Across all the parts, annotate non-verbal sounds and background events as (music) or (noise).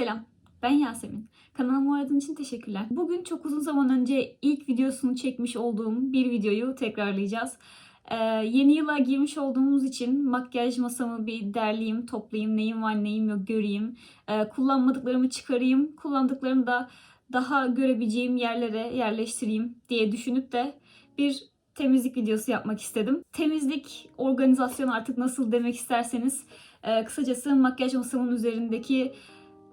Selam, ben Yasemin. Kanalıma uğradığın için teşekkürler. Bugün çok uzun zaman önce ilk videosunu çekmiş olduğum bir videoyu tekrarlayacağız. Ee, yeni yıla girmiş olduğumuz için makyaj masamı bir derleyeyim, toplayayım, neyim var neyim yok göreyim. Ee, kullanmadıklarımı çıkarayım, kullandıklarımı da daha görebileceğim yerlere yerleştireyim diye düşünüp de bir temizlik videosu yapmak istedim. Temizlik, organizasyon artık nasıl demek isterseniz ee, kısacası makyaj masamın üzerindeki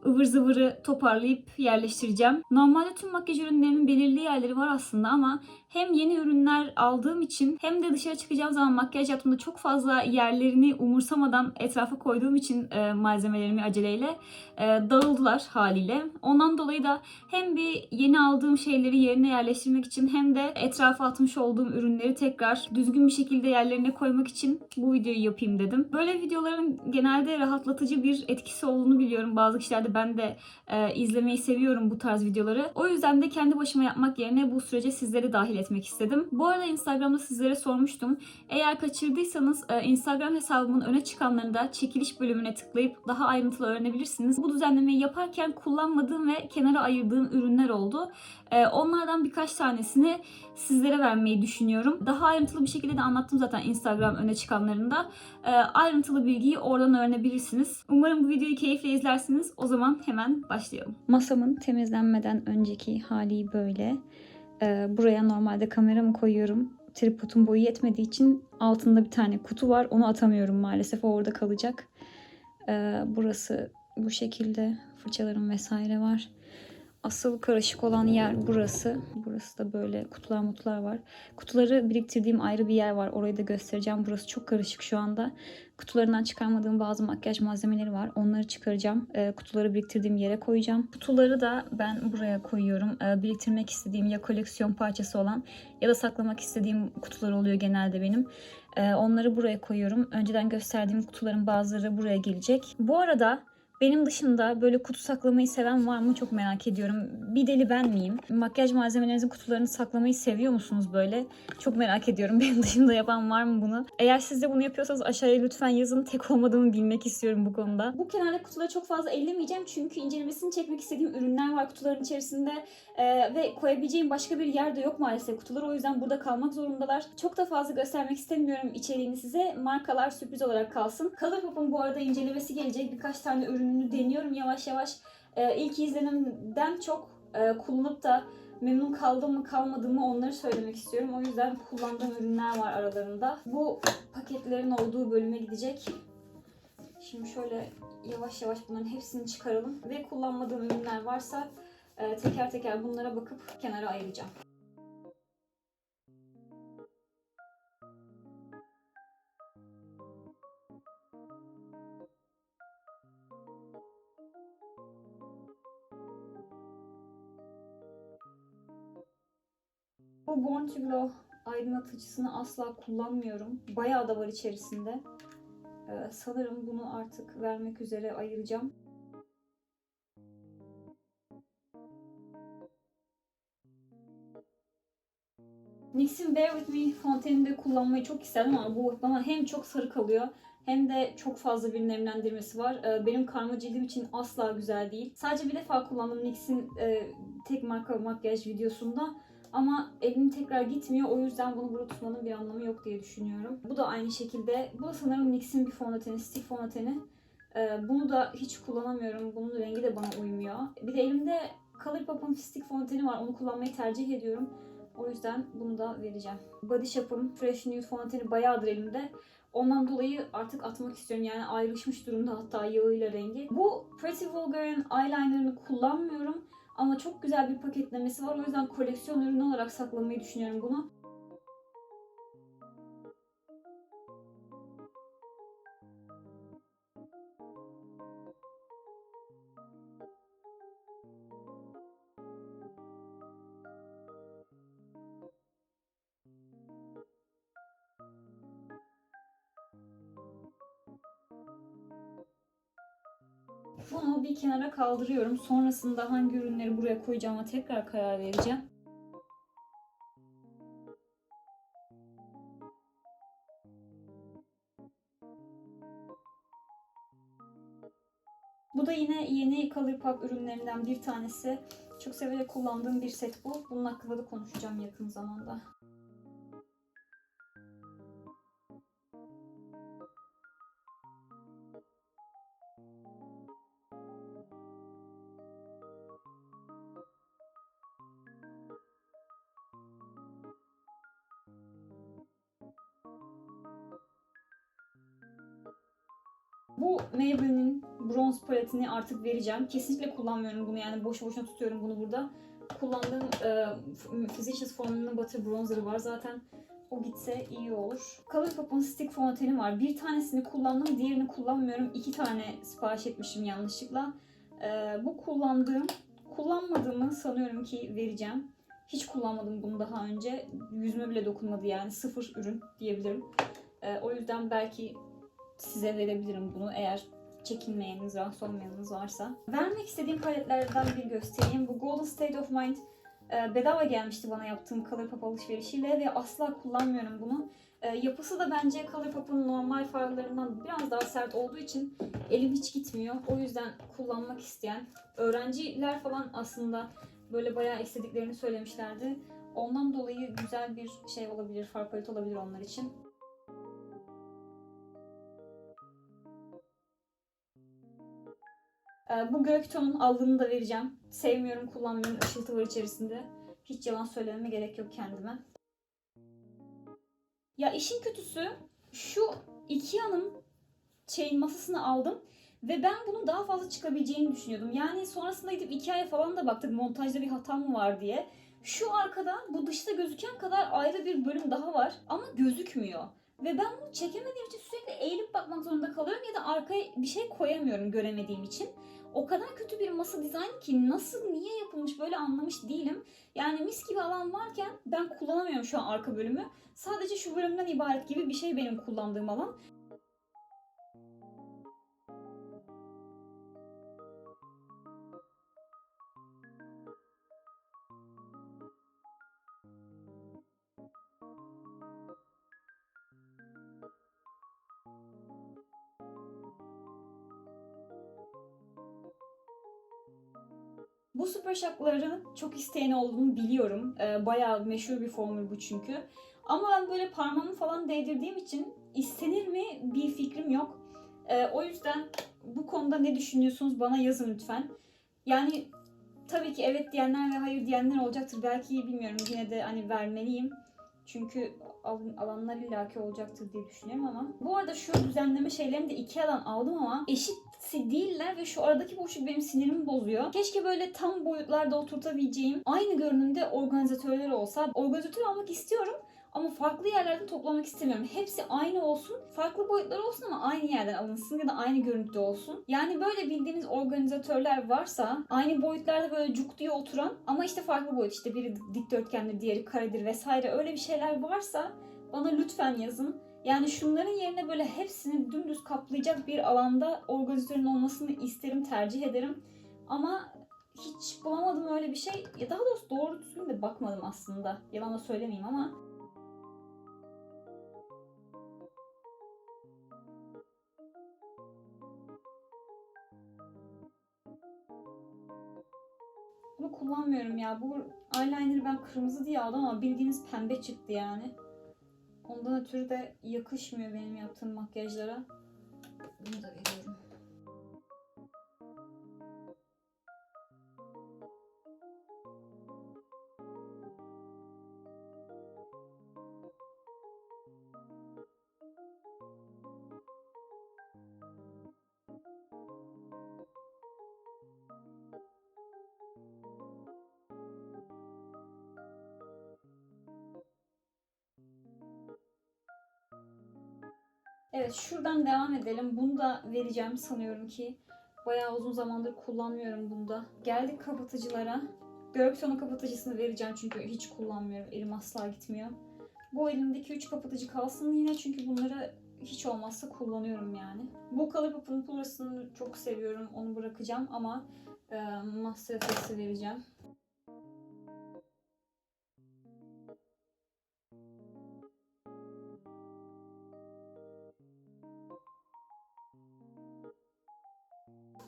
ıvır zıvırı toparlayıp yerleştireceğim. Normalde tüm makyaj ürünlerimin belirli yerleri var aslında ama hem yeni ürünler aldığım için hem de dışarı çıkacağım zaman makyaj yaptığımda çok fazla yerlerini umursamadan etrafa koyduğum için e, malzemelerimi aceleyle e, dağıldılar haliyle. Ondan dolayı da hem bir yeni aldığım şeyleri yerine yerleştirmek için hem de etrafa atmış olduğum ürünleri tekrar düzgün bir şekilde yerlerine koymak için bu videoyu yapayım dedim. Böyle videoların genelde rahatlatıcı bir etkisi olduğunu biliyorum. Bazı kişilerde ben de e, izlemeyi seviyorum bu tarz videoları. O yüzden de kendi başıma yapmak yerine bu sürece sizleri dahil etmek istedim. Bu arada Instagram'da sizlere sormuştum. Eğer kaçırdıysanız e, Instagram hesabımın öne çıkanlarında çekiliş bölümüne tıklayıp daha ayrıntılı öğrenebilirsiniz. Bu düzenlemeyi yaparken kullanmadığım ve kenara ayırdığım ürünler oldu. E, onlardan birkaç tanesini sizlere vermeyi düşünüyorum. Daha ayrıntılı bir şekilde de anlattım zaten Instagram öne çıkanlarında. E, ayrıntılı bilgiyi oradan öğrenebilirsiniz. Umarım bu videoyu keyifle izlersiniz. O zaman hemen başlayalım. Masamın temizlenmeden önceki hali böyle. Ee, buraya normalde kameramı koyuyorum. Tripodun boyu yetmediği için altında bir tane kutu var. Onu atamıyorum maalesef. O orada kalacak. Ee, burası bu şekilde. Fırçalarım vesaire var. Asıl karışık olan yer burası. Burası da böyle kutular mutlar var. Kutuları biriktirdiğim ayrı bir yer var. Orayı da göstereceğim. Burası çok karışık şu anda. Kutularından çıkarmadığım bazı makyaj malzemeleri var. Onları çıkaracağım. E, kutuları biriktirdiğim yere koyacağım. Kutuları da ben buraya koyuyorum. E, biriktirmek istediğim ya koleksiyon parçası olan ya da saklamak istediğim kutular oluyor genelde benim. E, onları buraya koyuyorum. Önceden gösterdiğim kutuların bazıları buraya gelecek. Bu arada benim dışında böyle kutu saklamayı seven var mı çok merak ediyorum. Bir deli ben miyim? Makyaj malzemelerinizin kutularını saklamayı seviyor musunuz böyle? Çok merak ediyorum. (laughs) Benim dışında yapan var mı bunu? Eğer siz de bunu yapıyorsanız aşağıya lütfen yazın. Tek olmadığımı bilmek istiyorum bu konuda. Bu kenarda kutuları çok fazla ellemeyeceğim. Çünkü incelemesini çekmek istediğim ürünler var kutuların içerisinde. Ee, ve koyabileceğim başka bir yer de yok maalesef kutular. O yüzden burada kalmak zorundalar. Çok da fazla göstermek istemiyorum içeriğini size. Markalar sürpriz olarak kalsın. Colourpop'un bu arada incelemesi gelecek. Birkaç tane ürününü deniyorum yavaş yavaş. Ee, ilk izlenimden çok e, kullanıp da memnun kaldım mı kalmadım mı onları söylemek istiyorum. O yüzden kullandığım ürünler var aralarında. Bu paketlerin olduğu bölüme gidecek. Şimdi şöyle yavaş yavaş bunların hepsini çıkaralım. Ve kullanmadığım ürünler varsa e, teker teker bunlara bakıp kenara ayıracağım. Bu Born to Glow aydınlatıcısını asla kullanmıyorum. Bayağı da var içerisinde. Ee, sanırım bunu artık vermek üzere ayıracağım. NYX'in Bear With Me fontenini de kullanmayı çok isterdim ama bu bana hem çok sarı kalıyor hem de çok fazla bir nemlendirmesi var. Ee, Benim karma cildim için asla güzel değil. Sadece bir defa kullandım NYX'in e, tek marka makyaj videosunda. Ama elim tekrar gitmiyor. O yüzden bunu burada tutmanın bir anlamı yok diye düşünüyorum. Bu da aynı şekilde. Bu da sanırım NYX'in bir fondöteni, stick fondöteni. Ee, bunu da hiç kullanamıyorum. Bunun rengi de bana uymuyor. Bir de elimde Colourpop'un stick fondöteni var. Onu kullanmayı tercih ediyorum. O yüzden bunu da vereceğim. Body Shop'un Fresh Nude fondöteni bayağıdır elimde. Ondan dolayı artık atmak istiyorum. Yani ayrışmış durumda hatta yağıyla rengi. Bu Pretty Vulgar'ın eyelinerını kullanmıyorum. Ama çok güzel bir paketlemesi var. O yüzden koleksiyon ürünü olarak saklamayı düşünüyorum bunu. Bunu bir kenara kaldırıyorum. Sonrasında hangi ürünleri buraya koyacağıma tekrar karar vereceğim. Bu da yine yeni Colourpop ürünlerinden bir tanesi. Çok severek kullandığım bir set bu. Bunun hakkında da konuşacağım yakın zamanda. Bu Maybelline'in bronz paletini artık vereceğim. Kesinlikle kullanmıyorum bunu yani boşu boşuna tutuyorum bunu burada. Kullandığım e, Physicians Formula Butter Bronzer'ı var zaten. O gitse iyi olur. Colourpop'un stick fondöteni var. Bir tanesini kullandım, diğerini kullanmıyorum. İki tane sipariş etmişim yanlışlıkla. E, bu kullandığım, kullanmadığımı sanıyorum ki vereceğim. Hiç kullanmadım bunu daha önce. Yüzüme bile dokunmadı yani. Sıfır ürün diyebilirim. E, o yüzden belki size verebilirim bunu eğer çekinmeyeniniz, rahatsız olmayanınız varsa. Vermek istediğim paletlerden bir göstereyim. Bu Golden State of Mind e, bedava gelmişti bana yaptığım Colourpop alışverişiyle ve asla kullanmıyorum bunu. E, yapısı da bence Colourpop'un normal farlarından biraz daha sert olduğu için elim hiç gitmiyor. O yüzden kullanmak isteyen öğrenciler falan aslında böyle bayağı istediklerini söylemişlerdi. Ondan dolayı güzel bir şey olabilir, far paleti olabilir onlar için. Ee, Bu Gökton'un aldığını da vereceğim. Sevmiyorum, kullanmıyorum. Işıltı var içerisinde. Hiç yalan söylememe gerek yok kendime. Ya işin kötüsü şu Ikea'nın şeyin masasını aldım ve ben bunun daha fazla çıkabileceğini düşünüyordum. Yani sonrasında gidip Ikea'ya falan da baktık montajda bir hata mı var diye. Şu arkada bu dışta gözüken kadar ayrı bir bölüm daha var ama gözükmüyor. Ve ben bunu çekemediğim için sürekli eğilip bakmak zorunda kalıyorum ya da arkaya bir şey koyamıyorum göremediğim için. O kadar kötü bir masa dizaynı ki nasıl, niye yapılmış böyle anlamış değilim. Yani mis gibi alan varken ben kullanamıyorum şu an arka bölümü. Sadece şu bölümden ibaret gibi bir şey benim kullandığım alan. Bu süper şakların çok isteyen olduğunu biliyorum. Ee, bayağı meşhur bir formül bu çünkü. Ama ben böyle parmağımı falan değdirdiğim için istenir mi bir fikrim yok. Ee, o yüzden bu konuda ne düşünüyorsunuz bana yazın lütfen. Yani tabii ki evet diyenler ve hayır diyenler olacaktır. Belki bilmiyorum yine de hani vermeliyim. Çünkü al- alanlar illaki olacaktır diye düşünüyorum ama. Bu arada şu düzenleme şeylerini de iki alan aldım ama eşit değiller ve şu aradaki boşluk benim sinirimi bozuyor. Keşke böyle tam boyutlarda oturtabileceğim aynı görünümde organizatörler olsa. Organizatör almak istiyorum ama farklı yerlerde toplamak istemiyorum. Hepsi aynı olsun. Farklı boyutlar olsun ama aynı yerden alınsın ya da aynı görüntüde olsun. Yani böyle bildiğiniz organizatörler varsa aynı boyutlarda böyle cuk diye oturan ama işte farklı boyut işte biri dikdörtgendir diğeri karedir vesaire öyle bir şeyler varsa bana lütfen yazın. Yani şunların yerine böyle hepsini dümdüz kaplayacak bir alanda organizatörün olmasını isterim, tercih ederim. Ama hiç bulamadım öyle bir şey. Ya daha doğrusu doğru düzgün de bakmadım aslında. Yalan da söylemeyeyim ama. Kullanmıyorum ya. Bu eyeliner'ı ben kırmızı diye aldım ama bildiğiniz pembe çıktı yani. Ondan ötürü de yakışmıyor benim yaptığım makyajlara. Bunu da veriyorum. Evet şuradan devam edelim. Bunu da vereceğim sanıyorum ki. Bayağı uzun zamandır kullanmıyorum bunu da. Geldik kapatıcılara. Görüksiyonu kapatıcısını vereceğim çünkü hiç kullanmıyorum. Elim asla gitmiyor. Bu elimdeki 3 kapatıcı kalsın yine çünkü bunları hiç olmazsa kullanıyorum yani. Bu Colourpop'un Plus'ını çok seviyorum. Onu bırakacağım ama e, Master vereceğim.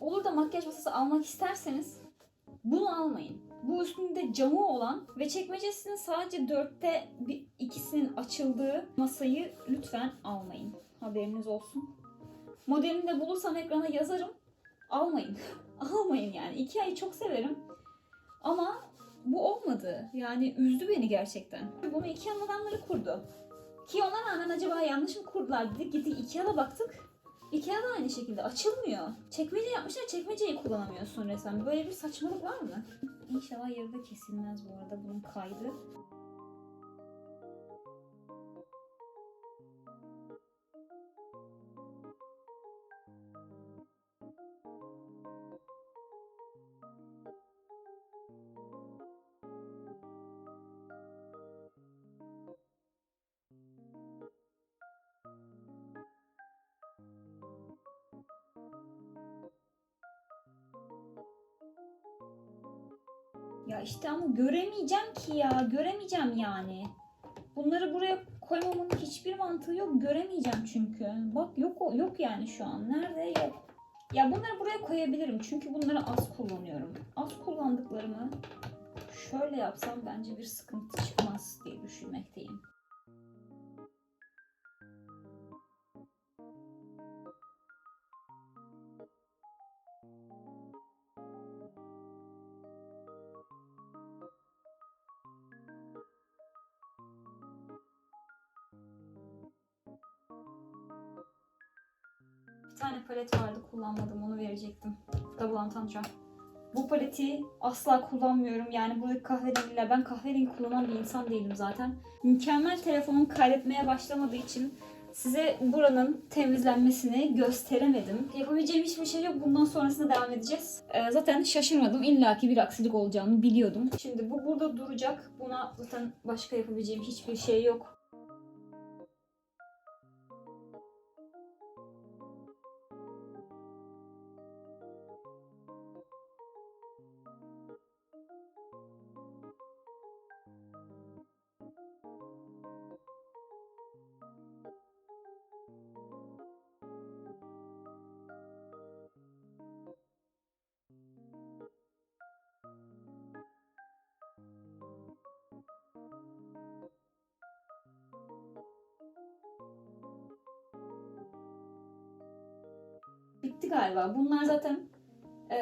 Olur da makyaj masası almak isterseniz bunu almayın. Bu üstünde camı olan ve çekmecesinin sadece dörtte bir, ikisinin açıldığı masayı lütfen almayın. Haberiniz olsun. Modelini de bulursam ekrana yazarım. Almayın. (laughs) almayın yani. Ikea'yı çok severim. Ama bu olmadı. Yani üzdü beni gerçekten. Bunu Ikea'nın adamları kurdu. Ki ona rağmen acaba yanlış mı kurdular dedik. Gittik Ikea'da baktık. Ikea da aynı şekilde açılmıyor. Çekmece yapmışlar çekmeceyi kullanamıyorsun resmen. Böyle bir saçmalık var mı? İnşallah yarıda kesilmez bu arada bunun kaydı. Ya işte ama göremeyeceğim ki ya. Göremeyeceğim yani. Bunları buraya koymamın hiçbir mantığı yok. Göremeyeceğim çünkü. Bak yok yok yani şu an. Nerede? Yok. Ya bunları buraya koyabilirim. Çünkü bunları az kullanıyorum. Az kullandıklarımı şöyle yapsam bence bir sıkıntı çıkmaz diye düşünmekteyim. Palet vardı kullanmadım onu verecektim. Double Entendre. Bu paleti asla kullanmıyorum. Yani buradaki kahverengiler. Ben kahverengi kullanan bir insan değilim zaten. Mükemmel telefonum kaydetmeye başlamadığı için size buranın temizlenmesini gösteremedim. Yapabileceğim hiçbir şey yok. Bundan sonrasında devam edeceğiz. Ee, zaten şaşırmadım. İlla ki bir aksilik olacağını biliyordum. Şimdi bu burada duracak. Buna zaten başka yapabileceğim hiçbir şey yok. Bitti galiba. Bunlar zaten e,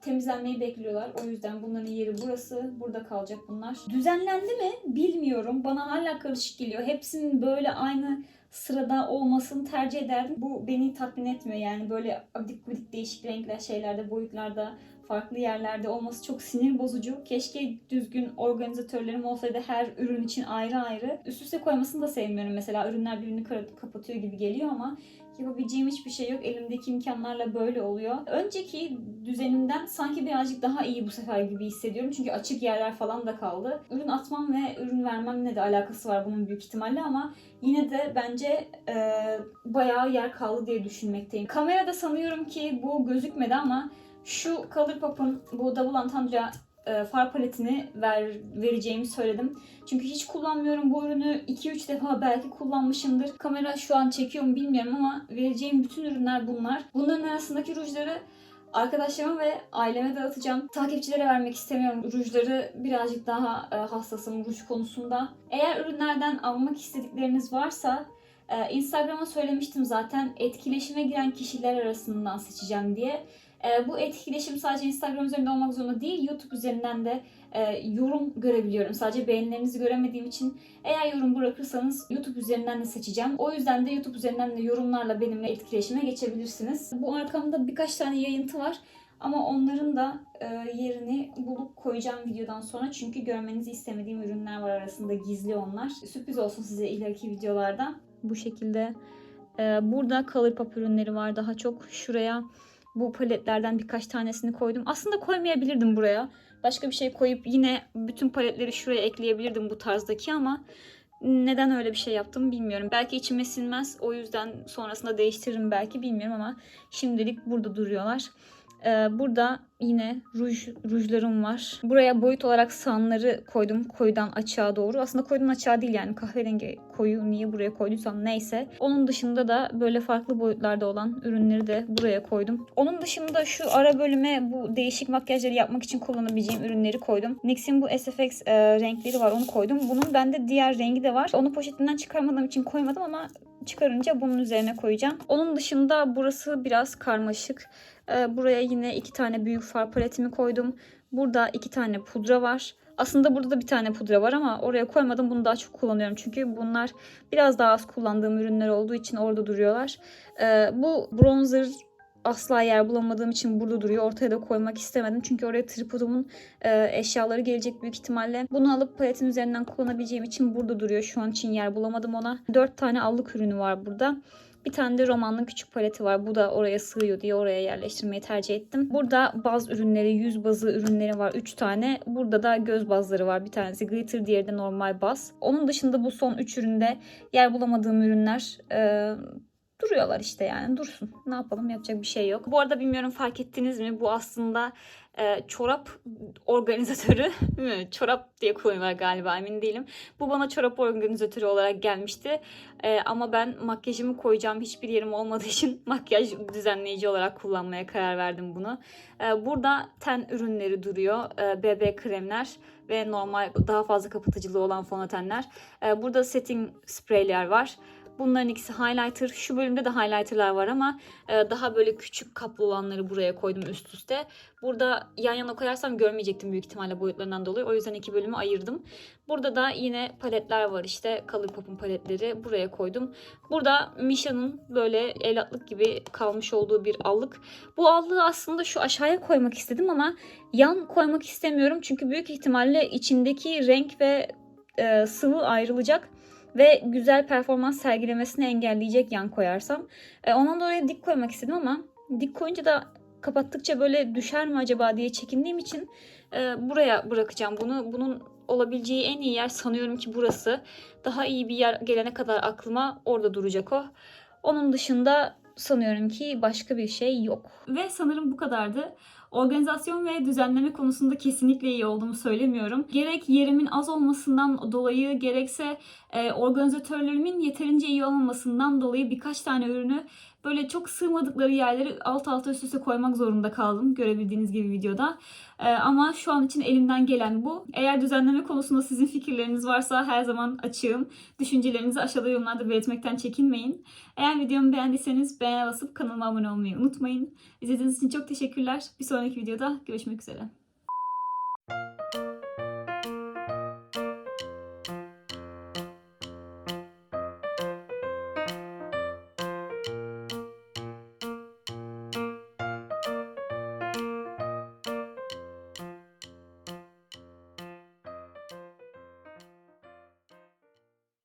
temizlenmeyi bekliyorlar. O yüzden bunların yeri burası. Burada kalacak bunlar. Düzenlendi mi bilmiyorum. Bana hala karışık geliyor. Hepsinin böyle aynı sırada olmasını tercih ederdim. Bu beni tatmin etmiyor. Yani böyle abidik gubidik değişik renkler, şeylerde, boyutlarda, farklı yerlerde olması çok sinir bozucu. Keşke düzgün organizatörlerim olsaydı her ürün için ayrı ayrı. Üst üste koymasını da sevmiyorum mesela. Ürünler birbirini kapatıyor gibi geliyor ama yapabileceğim hiçbir şey yok. Elimdeki imkanlarla böyle oluyor. Önceki düzenimden sanki birazcık daha iyi bu sefer gibi hissediyorum. Çünkü açık yerler falan da kaldı. Ürün atmam ve ürün vermemle de alakası var bunun büyük ihtimalle ama yine de bence e, bayağı yer kaldı diye düşünmekteyim. Kamerada sanıyorum ki bu gözükmedi ama şu Colourpop'un bu Double Entendre e, far paletini ver, vereceğimi söyledim. Çünkü hiç kullanmıyorum bu ürünü. 2-3 defa belki kullanmışımdır. Kamera şu an çekiyor mu bilmiyorum ama vereceğim bütün ürünler bunlar. Bunların arasındaki rujları arkadaşlarıma ve aileme dağıtacağım. Takipçilere vermek istemiyorum. Rujları birazcık daha e, hassasım ruj konusunda. Eğer ürünlerden almak istedikleriniz varsa e, Instagram'a söylemiştim zaten etkileşime giren kişiler arasından seçeceğim diye. E, bu etkileşim sadece Instagram üzerinde olmak zorunda değil, YouTube üzerinden de e, yorum görebiliyorum. Sadece beğenilerinizi göremediğim için eğer yorum bırakırsanız YouTube üzerinden de seçeceğim. O yüzden de YouTube üzerinden de yorumlarla benimle etkileşime geçebilirsiniz. Bu arkamda birkaç tane yayıntı var. Ama onların da e, yerini bulup koyacağım videodan sonra. Çünkü görmenizi istemediğim ürünler var arasında gizli onlar. Sürpriz olsun size ileriki videolarda. Bu şekilde. E, burada Colourpop ürünleri var daha çok. Şuraya bu paletlerden birkaç tanesini koydum. Aslında koymayabilirdim buraya. Başka bir şey koyup yine bütün paletleri şuraya ekleyebilirdim bu tarzdaki ama neden öyle bir şey yaptım bilmiyorum. Belki içime sinmez. O yüzden sonrasında değiştiririm belki bilmiyorum ama şimdilik burada duruyorlar. Ee, burada yine ruj rujlarım var. Buraya boyut olarak sanları koydum koyudan açığa doğru. Aslında koyudan açığa değil yani kahverengi koyu niye buraya koyduysam neyse. Onun dışında da böyle farklı boyutlarda olan ürünleri de buraya koydum. Onun dışında şu ara bölüme bu değişik makyajları yapmak için kullanabileceğim ürünleri koydum. NYX'in bu SFX e, renkleri var onu koydum. Bunun bende diğer rengi de var. Onu poşetinden çıkarmadığım için koymadım ama çıkarınca bunun üzerine koyacağım. Onun dışında burası biraz karmaşık. Ee, buraya yine iki tane büyük far paletimi koydum. Burada iki tane pudra var. Aslında burada da bir tane pudra var ama oraya koymadım. Bunu daha çok kullanıyorum. Çünkü bunlar biraz daha az kullandığım ürünler olduğu için orada duruyorlar. Ee, bu bronzer asla yer bulamadığım için burada duruyor. Ortaya da koymak istemedim. Çünkü oraya tripodumun e, eşyaları gelecek büyük ihtimalle. Bunu alıp paletin üzerinden kullanabileceğim için burada duruyor. Şu an için yer bulamadım ona. 4 tane allık ürünü var burada. Bir tane de romanlı küçük paleti var. Bu da oraya sığıyor diye oraya yerleştirmeyi tercih ettim. Burada baz ürünleri, yüz bazı ürünleri var 3 tane. Burada da göz bazları var. Bir tanesi glitter, diğeri de normal baz. Onun dışında bu son 3 üründe yer bulamadığım ürünler. E, duruyorlar işte yani dursun. Ne yapalım yapacak bir şey yok. Bu arada bilmiyorum fark ettiniz mi bu aslında e, çorap organizatörü? (laughs) Çorap diye kullanıyorlar galiba emin değilim. Bu bana çorap organizatörü olarak gelmişti. E, ama ben makyajımı koyacağım hiçbir yerim olmadığı için (laughs) makyaj düzenleyici olarak kullanmaya karar verdim bunu. E, burada ten ürünleri duruyor. E, BB kremler ve normal daha fazla kapatıcılığı olan fondötenler. E, burada setting spreyler var. Bunların ikisi highlighter. Şu bölümde de highlighterlar var ama e, daha böyle küçük kaplı olanları buraya koydum üst üste. Burada yan yana koyarsam görmeyecektim büyük ihtimalle boyutlarından dolayı. O yüzden iki bölümü ayırdım. Burada da yine paletler var işte. Colourpop'un paletleri buraya koydum. Burada Misha'nın böyle elatlık gibi kalmış olduğu bir allık. Bu allığı aslında şu aşağıya koymak istedim ama yan koymak istemiyorum. Çünkü büyük ihtimalle içindeki renk ve e, sıvı ayrılacak ve güzel performans sergilemesini engelleyecek yan koyarsam. E, ondan dolayı dik koymak istedim ama dik koyunca da kapattıkça böyle düşer mi acaba diye çekindiğim için e, buraya bırakacağım bunu. Bunun olabileceği en iyi yer sanıyorum ki burası. Daha iyi bir yer gelene kadar aklıma orada duracak o. Onun dışında sanıyorum ki başka bir şey yok. Ve sanırım bu kadardı. Organizasyon ve düzenleme konusunda kesinlikle iyi olduğumu söylemiyorum. Gerek yerimin az olmasından dolayı gerekse e, organizatörlerimin yeterince iyi olmamasından dolayı birkaç tane ürünü böyle çok sığmadıkları yerleri alt alta üst üste koymak zorunda kaldım. Görebildiğiniz gibi videoda. E, ama şu an için elimden gelen bu. Eğer düzenleme konusunda sizin fikirleriniz varsa her zaman açığım. Düşüncelerinizi aşağıda yorumlarda belirtmekten çekinmeyin. Eğer videomu beğendiyseniz beğene basıp kanalıma abone olmayı unutmayın. İzlediğiniz için çok teşekkürler. Bir sonraki videoda görüşmek üzere.